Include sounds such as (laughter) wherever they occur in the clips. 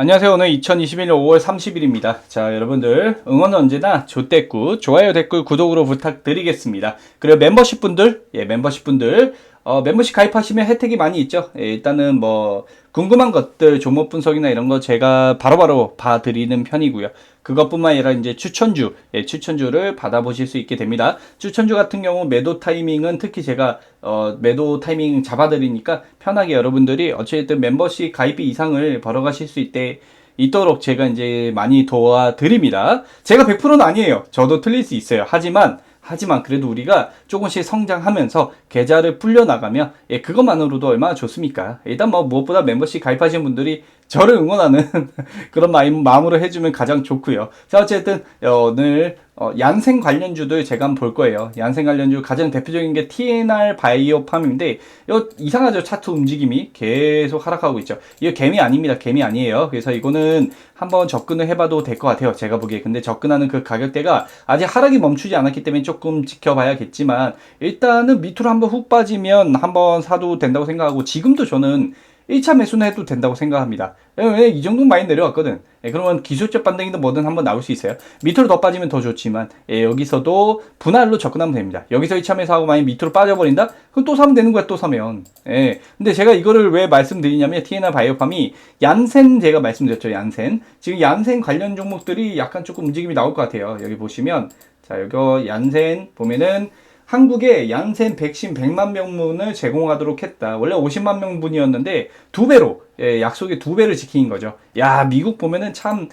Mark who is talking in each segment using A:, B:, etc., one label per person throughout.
A: 안녕하세요. 오늘 2021년 5월 30일입니다. 자, 여러분들 응원은 언제나 조댓구, 좋아요, 댓글, 구독으로 부탁드리겠습니다. 그리고 멤버십 분들, 예, 멤버십 분들, 어, 멤버십 가입하시면 혜택이 많이 있죠. 예, 일단은 뭐 궁금한 것들, 종목 분석이나 이런 거 제가 바로바로 봐드리는 편이고요. 그것뿐만 아니라 이제 추천주, 예, 추천주를 받아보실 수 있게 됩니다. 추천주 같은 경우 매도 타이밍은 특히 제가 어, 매도 타이밍 잡아드리니까 편하게 여러분들이 어쨌든 멤버십 가입비 이상을 벌어가실 수 있게 있도록 제가 이제 많이 도와드립니다. 제가 100%는 아니에요. 저도 틀릴 수 있어요. 하지만 하지만 그래도 우리가 조금씩 성장하면서 계좌를 불려나가면 예, 그것만으로도 얼마나 좋습니까? 일단 뭐 무엇보다 멤버십 가입하신 분들이 저를 응원하는 (laughs) 그런 마음, 마음으로 해주면 가장 좋고요. 자 어쨌든 어, 오늘 어, 얀생 관련주들 제가 한번 볼 거예요. 얀생 관련주 가장 대표적인 게 TNR 바이오팜인데 이거 이상하죠 차트 움직임이 계속 하락하고 있죠. 이거 개미 아닙니다. 개미 아니에요. 그래서 이거는 한번 접근을 해봐도 될 것 같아요. 제가 보기에 근데 접근하는 그 가격대가 아직 하락이 멈추지 않았기 때문에 조금 지켜봐야겠지만 일단은 밑으로 한번 훅 빠지면 한번 사도 된다고 생각하고 지금도 저는 1차 매수는 해도 된다고 생각합니다. 왜냐면 이 정도 많이 내려왔거든. 예, 그러면 기술적 반등이든 뭐든 한번 나올 수 있어요. 밑으로 더 빠지면 더 좋지만 예, 여기서도 분할로 접근하면 됩니다. 여기서 1차 매수하고 만약 밑으로 빠져버린다? 그럼 또 사면 되는 거야 또 사면. 예. 근데 제가 이거를 왜 말씀드리냐면 TNR 바이오팜이 얀센 제가 말씀드렸죠. 얀센. 지금 얀센 관련 종목들이 약간 조금 움직임이 나올 것 같아요. 여기 보시면 자 여기 얀센 보면은 한국에 얀센 백신 100만 명분을 제공하도록 했다. 원래 50만 명분이었는데 두 배로 예, 약속의 두 배를 지킨 거죠. 야 미국 보면은 참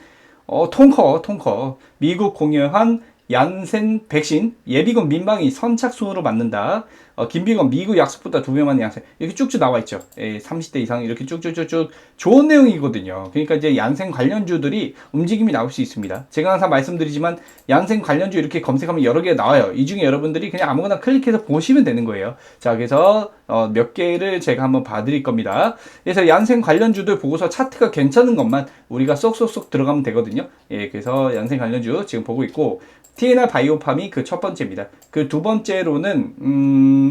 A: 어, 통커 통커 미국 공유한 얀센 백신 예비군 민방위 선착순으로 맞는다. 어, 김비건 미국 약속보다 두 배만 양세 이렇게 쭉쭉 나와 있죠. 예, 30대 이상 이렇게 쭉쭉쭉쭉 좋은 내용이거든요. 그러니까 이제 얀센 관련주들이 움직임이 나올 수 있습니다. 제가 항상 말씀드리지만 얀센 관련주 이렇게 검색하면 여러 개 나와요. 이 중에 여러분들이 그냥 아무거나 클릭해서 보시면 되는 거예요. 자, 그래서 어, 몇 개를 제가 한번 봐드릴 겁니다. 그래서 얀센 관련주들 보고서 차트가 괜찮은 것만 우리가 쏙쏙쏙 들어가면 되거든요. 예, 그래서 얀센 관련주 지금 보고 있고 TNR 바이오팜이 그 첫 번째입니다. 그 두 번째로는 음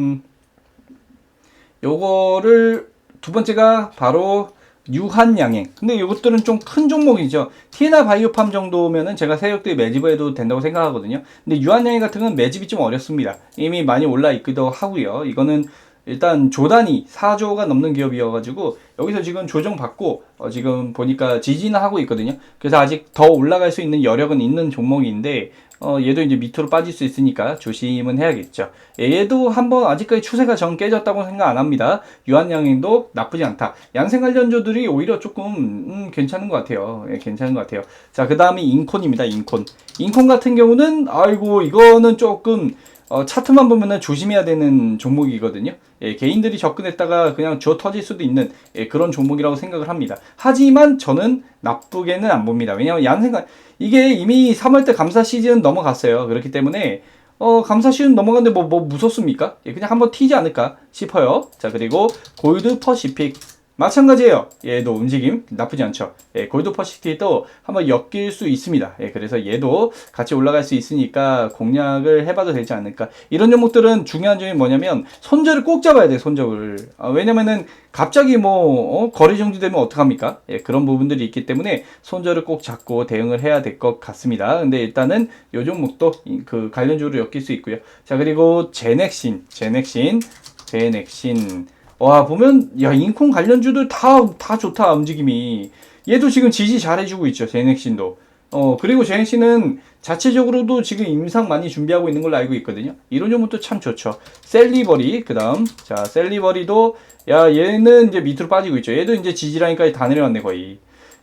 A: 요거를 두 번째가 바로 유한양행. 근데 이것들은 좀 큰 종목이죠. TNR 바이오팜 정도면은 제가 세력들이 매집해도 된다고 생각하거든요. 근데 유한양행 같은 건 매집이 좀 어렵습니다. 이미 많이 올라 있기도 하고요. 이거는 일단 조단이 4조가 넘는 기업이어가지고 여기서 지금 조정받고 어 지금 보니까 지지는 하고 있거든요. 그래서 아직 더 올라갈 수 있는 여력은 있는 종목인데 어 얘도 이제 밑으로 빠질 수 있으니까 조심은 해야겠죠. 얘도 한번 아직까지 추세가 정 깨졌다고 생각 안 합니다. 유한양행도 나쁘지 않다. 양생 관련주들이 오히려 조금 음, 괜찮은 것 같아요. 예, 괜찮은 것 같아요. 자, 그 다음에 인콘입니다. 인콘. 인콘 같은 경우는 아이고 이거는 조금 어, 차트만 보면은 조심해야 되는 종목이거든요. 예, 개인들이 접근했다가 그냥 줘 터질 수도 있는 예, 그런 종목이라고 생각을 합니다. 하지만 저는 나쁘게는 안 봅니다. 왜냐하면 얀생각 이게 이미 3월때 감사 시즌 넘어갔어요. 그렇기 때문에 어, 감사 시즌 넘어갔는데 뭐, 뭐 무섭습니까? 예, 그냥 한번 튀지 않을까 싶어요. 자, 그리고 골드 퍼시픽 마찬가지예요. 얘도 움직임 나쁘지 않죠. 예, 골드 퍼시픽도 한번 엮일 수 있습니다. 예, 그래서 얘도 같이 올라갈 수 있으니까 공략을 해봐도 되지 않을까. 이런 종목들은 중요한 점이 뭐냐면 손절을 꼭 잡아야 돼. 손절을. 아, 왜냐면은 갑자기 뭐 어? 거리 정지되면 어떡합니까? 예, 그런 부분들이 있기 때문에 손절을 꼭 잡고 대응을 해야 될 것 같습니다. 근데 일단은 요 종목도 그 관련주로 엮일 수 있고요. 자 그리고 제넥신, 제넥신, 제넥신. 와 보면 야 인콘 관련주들 다 다 좋다 움직임이. 얘도 지금 지지 잘해주고 있죠 제넥신도. 어 그리고 제넥신은 자체적으로도 지금 임상 많이 준비하고 있는 걸로 알고 있거든요. 이런 종목도 참 좋죠. 셀리버리 그 다음 자 셀리버리도 야 얘는 이제 밑으로 빠지고 있죠. 얘도 이제 지지라인까지 다 내려왔네 거의.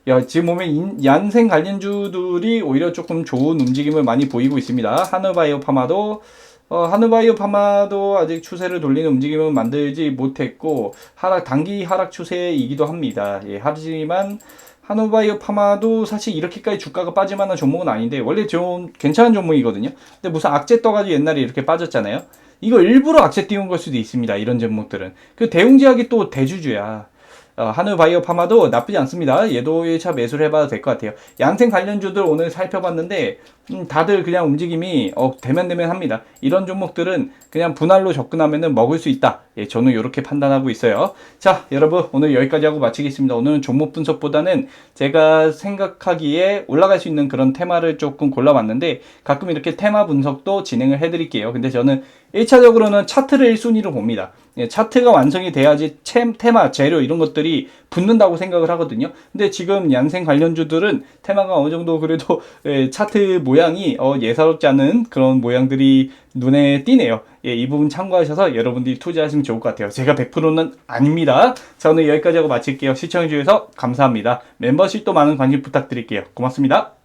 A: 야 지금 보면 인, 얀생 관련주들이 오히려 조금 좋은 움직임을 많이 보이고 있습니다. 하늘바이오 파마도 어, 하늘바이오 파마도 아직 추세를 돌리는 움직임은 만들지 못했고 하락 단기 하락 추세이기도 합니다. 예, 하지만 하노바이오 파마도 사실 이렇게까지 주가가 빠질 만한 종목은 아닌데 원래 좀 괜찮은 종목이거든요. 근데 무슨 악재 떠가지고 옛날에 이렇게 빠졌잖아요. 이거 일부러 악재 띄운 걸 수도 있습니다. 이런 종목들은 그 대웅제약이 또 대주주야. 어, 한우 바이오 파마도 나쁘지 않습니다. 얘도 1차 매수를 해봐도 될 것 같아요. 양생 관련주들 오늘 살펴봤는데 음, 다들 그냥 움직임이 어, 대면대면합니다. 이런 종목들은 그냥 분할로 접근하면은 먹을 수 있다. 예, 저는 이렇게 판단하고 있어요. 자, 여러분 오늘 여기까지 하고 마치겠습니다. 오늘은 종목 분석보다는 제가 생각하기에 올라갈 수 있는 그런 테마를 조금 골라봤는데 가끔 이렇게 테마 분석도 진행을 해드릴게요. 근데 저는 1차적으로는 차트를 1순위로 봅니다. 예, 차트가 완성이 돼야지 챔, 테마, 재료 이런 것들이 붙는다고 생각을 하거든요. 근데 지금 양생 관련주들은 테마가 어느 정도 그래도 (laughs) 예, 차트 모양이 어, 예사롭지 않은 그런 모양들이 눈에 띄네요. 예, 이 부분 참고하셔서 여러분들이 투자하시면 좋을 것 같아요. 제가 100%는 아닙니다. 자, 오늘 여기까지 하고 마칠게요. 시청해주셔서 감사합니다. 멤버십도 많은 관심 부탁드릴게요. 고맙습니다.